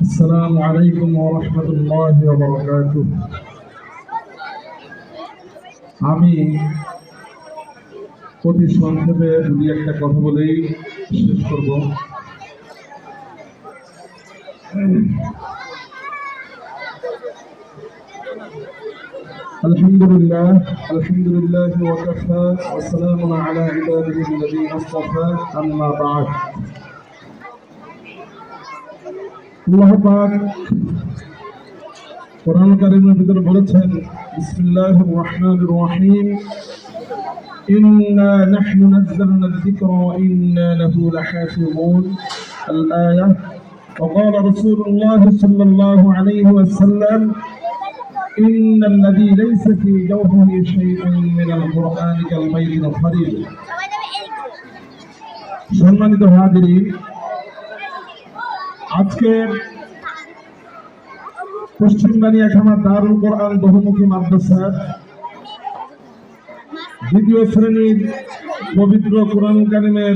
السلام عليكم ورحمة الله وبركاته আমি অতি সংক্ষেপে দুই একটা কথা বলেই শেষ করব الحمد لله الحمد لله وكفى وسلام على عباده الذين اصطفى أما بعد আল্লাহ পাক কোরআন কারিমের ভিতরে বলেছেন বিসমিল্লাহির রহমানির রহিম إنا نحن نزلنا الذكر وإنا له لحافظون الآية وقال رسول الله صلى الله عليه وسلم إن الذي ليس في جوفه شيء من القرآن كالبيت الخريب সম্মানিত হাজিরি আজকের পশ্চিম বানিয়াখানা দারুল কোরআন বহুমুখী মাদ্রাসার দ্বিতীয় শ্রেণির পবিত্র কোরআন কারিমের